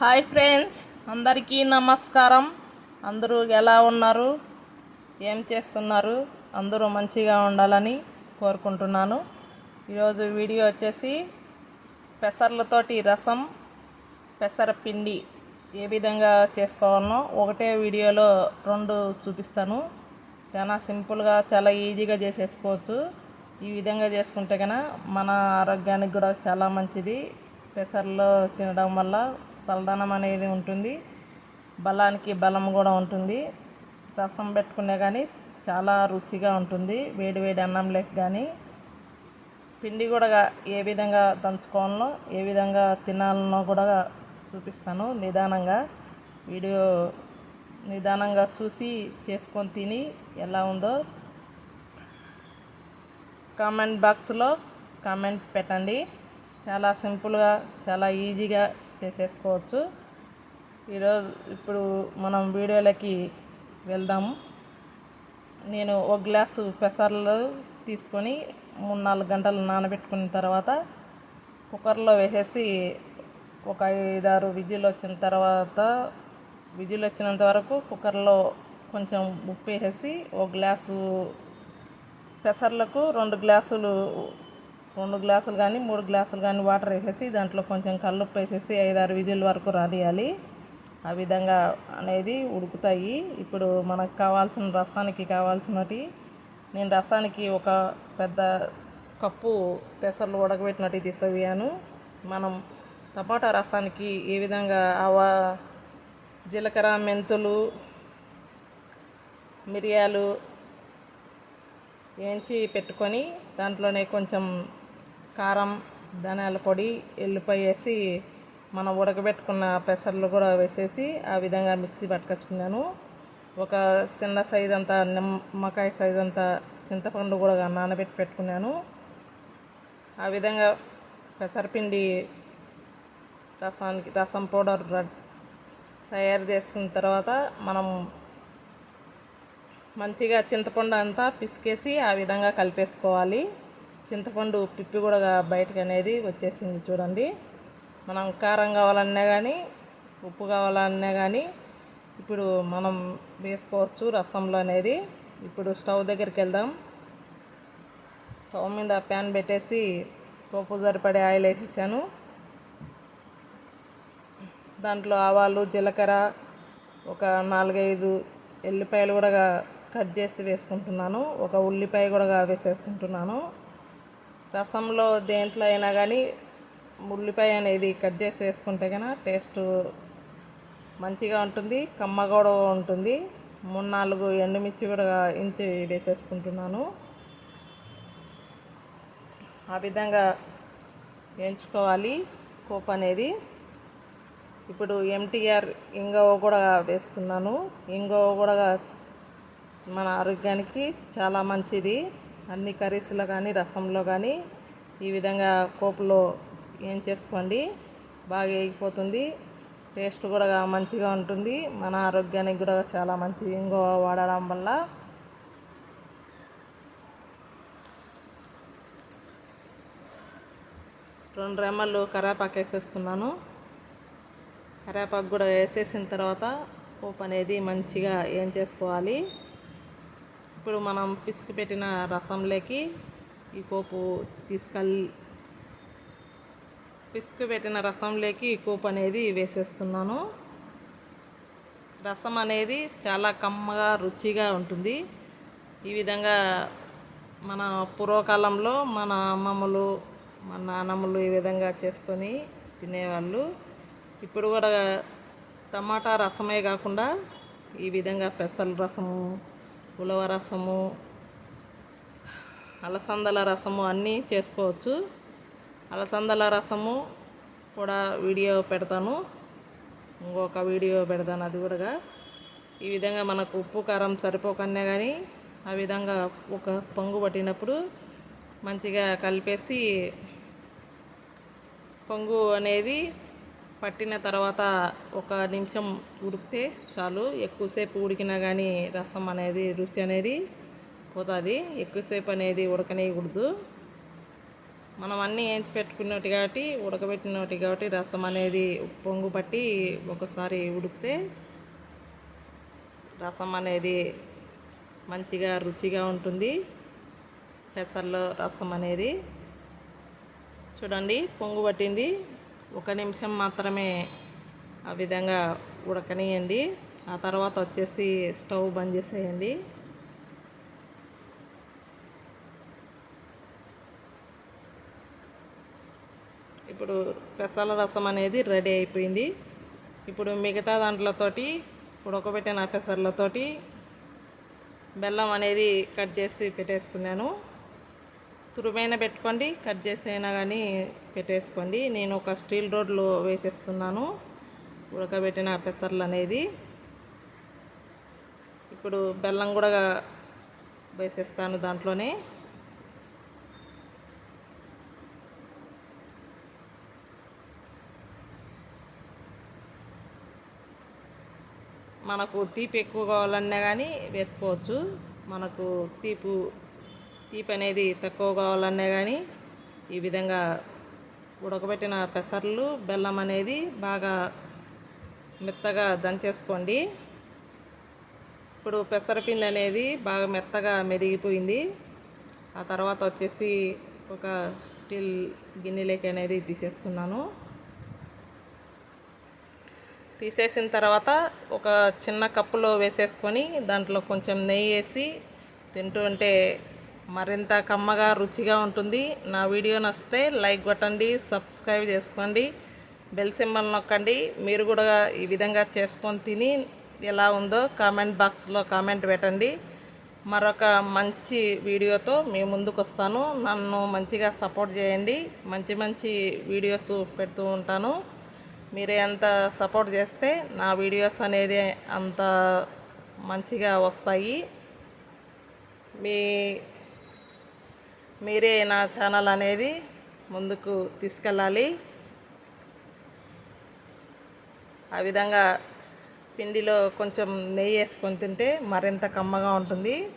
Hi friends అందరికీ నమస్కారం. అందరూ ఎలా ఉన్నారు? ఏం చేస్తున్నారు? అందరూ మంచిగా ఉండాలని కోరుకుంటున్నాను. ఈరోజు వీడియో వచ్చేసి పెసర్లతోటి రసం పెసర పిండి ఏ విధంగా చేసుకోవాలనో ఒకటే వీడియోలో రెండు చూపిస్తాను. చాలా సింపుల్గా చాలా ఈజీగా చేసేసుకోవచ్చు. ఈ విధంగా చేసుకుంటే కనుక మన ఆరోగ్యానికి కూడా చాలా మంచిది. పెసర్లో తినడం వల్ల చల్లదనం అనేది ఉంటుంది. బలానికి బలం కూడా ఉంటుంది. రసం పెట్టుకునే కానీ చాలా రుచిగా ఉంటుంది. వేడి వేడి అన్నం లేక కానీ పిండి కూడా ఏ విధంగా దంచుకోవాలనో ఏ విధంగా తినాలనో కూడా చూపిస్తాను నిదానంగా. వీడియో నిదానంగా చూసి చేసుకొని తిని ఎలా ఉందో కామెంట్ బాక్స్లో కామెంట్ పెట్టండి. చాలా సింపుల్గా చాలా ఈజీగా చేసేసుకోవచ్చు. ఈరోజు ఇప్పుడు మనం వీడియోలకి వెళ్దాము నేను ఒక గ్లాసు పెసర్లు తీసుకొని మూడు నాలుగు గంటలు నానబెట్టుకున్న తర్వాత కుక్కర్లో వేసేసి ఒక ఐదారు విజిల్ వచ్చిన తర్వాత విజిల్ వచ్చినంత వరకు కుక్కర్లో కొంచెం ఉప్పు వేసేసి ఒక గ్లాసు పెసర్లకు రెండు గ్లాసులు రెండు గ్లాసులు కానీ మూడు గ్లాసులు కానీ వాటర్ వేసేసి దాంట్లో కొంచెం కల్లుప్పు వేసేసి ఐదారు విజిల్ వరకు రానియాలి. ఆ విధంగా అనేది ఉడుకుతాయి. ఇప్పుడు మనకు కావాల్సిన రసానికి కావాల్సినవి నేను రసానికి ఒక పెద్ద కప్పు పెసర్లు ఉడకబెట్టినట్టు తీసవ్యాను మనం టమాటా రసానికి ఏ విధంగా ఆవా జీలకర్ర మెంతులు మిరియాలు వేయించి పెట్టుకొని దాంట్లోనే కొంచెం కారం ధనియాల పొడి ఎల్లిపాయ వేసి మనం ఉడకబెట్టుకున్న పెసర్లు కూడా వేసేసి ఆ విధంగా మిక్సీ పట్టుకొచ్చుకున్నాను. ఒక చిన్న సైజ్ అంతా నిమ్మకాయ సైజ్ అంతా చింతపండు కూడా నానబెట్టి పెట్టుకున్నాను. ఆ విధంగా పెసరపిండి రసానికి రసం పౌడర్ తయారు చేసుకున్న తర్వాత మనం మంచిగా చింతపండు అంతా పిసికేసి ఆ విధంగా కలిపేసుకోవాలి. చింతపండు పిప్పి కూడా బయటకు అనేది వచ్చేసింది చూడండి. మనం కారం కావాలన్నా కానీ ఉప్పు కావాలన్నా కానీ ఇప్పుడు మనం వేసుకోవచ్చు రసంలో అనేది. ఇప్పుడు స్టవ్ దగ్గరికి వెళ్దాం. స్టవ్ మీద ప్యాన్ పెట్టేసి పోపు సరిపడే ఆయిల్ వేసేసాను. దాంట్లో ఆవాలు జీలకర్ర ఒక నాలుగైదు ఎల్లిపాయలు కూడా కట్ చేసి వేసుకుంటున్నాను. ఒక ఉల్లిపాయ కూడా వేసేసుకుంటున్నాను. రసంలో దేంట్లో అయినా కానీ ఉల్లిపాయ అనేది కట్ చేసి వేసుకుంటే కనుక టేస్ట్ మంచిగా ఉంటుంది కమ్మ కూడా ఉంటుంది. మూడు నాలుగు ఎండుమిర్చి కూడా ఇంచి వేసేసుకుంటున్నాను. ఆ విధంగా ఎంచుకోవాలి కోప్ అనేది. ఇప్పుడు ఎంటీఆర్ ఇంగవ కూడా వేస్తున్నాను. ఇంగవ కూడా మన ఆరోగ్యానికి చాలా మంచిది. అన్ని కర్రీస్లో కానీ రసంలో కానీ ఈ విధంగా కోపులో ఏం చేసుకోండి బాగా వేగిపోతుంది. టేస్ట్ కూడా మంచిగా ఉంటుంది. మన ఆరోగ్యానికి కూడా చాలా మంచిది ఇంగో వాడడం వల్ల. రెండు రెమ్మలు కరేపాకు వేసేస్తున్నాను. కరేపాకు కూడా వేసేసిన తర్వాత పోపు అనేది మంచిగా ఏం చేసుకోవాలి? ఇప్పుడు మనం పిసికి పెట్టిన రసంలోకి ఈ పోపు తీసుకెళ్ళి పిసుకు పెట్టిన రసంలోకి ఈ పోపు అనేది వేసేస్తున్నాను. రసం అనేది చాలా కమ్మగా రుచిగా ఉంటుంది. ఈ విధంగా మన పూర్వకాలంలో మన అమ్మమ్మలు మన నాన్నమ్మలు ఈ విధంగా చేసుకొని తినేవాళ్ళు. ఇప్పుడు కూడా టమాటా రసమే కాకుండా ఈ విధంగా పెసల రసము ఉలవ రసము అలసందల రసము అన్నీ చేసుకోవచ్చు. అలసందల రసము కూడా వీడియో పెడతాను. ఇంకొక వీడియో పెడతాను అది కూడా. ఈ విధంగా మనకు ఉప్పు కారం సరిపోకనే కానీ ఆ విధంగా ఒక పొంగు పట్టినప్పుడు మంచిగా కలిపేసి పొంగు అనేది పట్టిన తర్వాత ఒక నిమిషం ఉడికితే చాలు. ఎక్కువసేపు ఉడికినా కానీ రసం అనేది రుచి అనేది పోతుంది. ఎక్కువసేపు అనేది ఉడకనేయకూడదు. మనం అన్నీ వేయించి పెట్టుకున్నట్టు కాబట్టి ఉడకబెట్టినట్టు కాబట్టి రసం అనేది పొంగు పట్టి ఒకసారి ఉడికితే రసం అనేది మంచిగా రుచిగా ఉంటుంది. పెసర్లో రసం అనేది. చూడండి పొంగు పట్టింది. ఒక నిమిషం మాత్రమే ఆ విధంగా ఉడకనియండి. ఆ తర్వాత వచ్చేసి స్టవ్ బంద్ చేసేయండి. ఇప్పుడు పెసల రసం అనేది రెడీ అయిపోయింది. ఇప్పుడు మిగతా దాంట్లతోటి ఉడకబెట్టిన పెసర్లతోటి బెల్లం అనేది కట్ చేసి పెట్టేసుకున్నాను. తురుమైన పెట్టుకోండి కట్ చేసైనా కానీ పెట్టేసుకోండి. నేను ఒక స్టీల్ రోడ్లో వేసేస్తున్నాను ఉడకబెట్టిన పెసర్లు అనేది. ఇప్పుడు బెల్లం కూడా వేసేస్తాను దాంట్లోనే. మనకు తీపి ఎక్కువ కావాలన్నా కానీ వేసుకోవచ్చు. మనకు తీపు తీపి అనేది తక్కువ కావాలన్నా కానీ ఈ విధంగా ఉడకబెట్టిన పెసర్లు బెల్లం అనేది బాగా మెత్తగా దంచేసుకోండి. ఇప్పుడు పెసరపిండి అనేది బాగా మెత్తగా మెరిగిపోయింది. ఆ తర్వాత వచ్చేసి ఒక స్టీల్ గిన్నెలోకి అనేది తీసేస్తున్నాను. తీసేసిన తర్వాత ఒక చిన్న కప్పులో వేసేసుకొని దాంట్లో కొంచెం నెయ్యి వేసి తింటూ ఉంటే మరింత కమ్మగా రుచిగా ఉంటుంది. నా వీడియో నచ్చితే లైక్ కొట్టండి సబ్స్క్రైబ్ చేసుకోండి బెల్ సింబల్ నొక్కండి. మీరు కూడా ఈ విధంగా చేసుకొని తిని ఎలా ఉందో కామెంట్ బాక్స్లో కామెంట్ పెట్టండి. మరొక మంచి వీడియోతో మీ ముందుకు వస్తాను. నన్ను మంచిగా సపోర్ట్ చేయండి. మంచి మంచి వీడియోస్ పెడుతూ ఉంటాను. మీరు ఎంత సపోర్ట్ చేస్తే నా వీడియోస్ అనేది అంత మంచిగా వస్తాయి. మీ మీరే నా ఛానల్ అనేది ముందుకు తీసుకెళ్ళాలి. ఆ విధంగా పిండిలో కొంచెం నెయ్యి వేసుకొని తింటే మరింత కమ్మగా ఉంటుంది.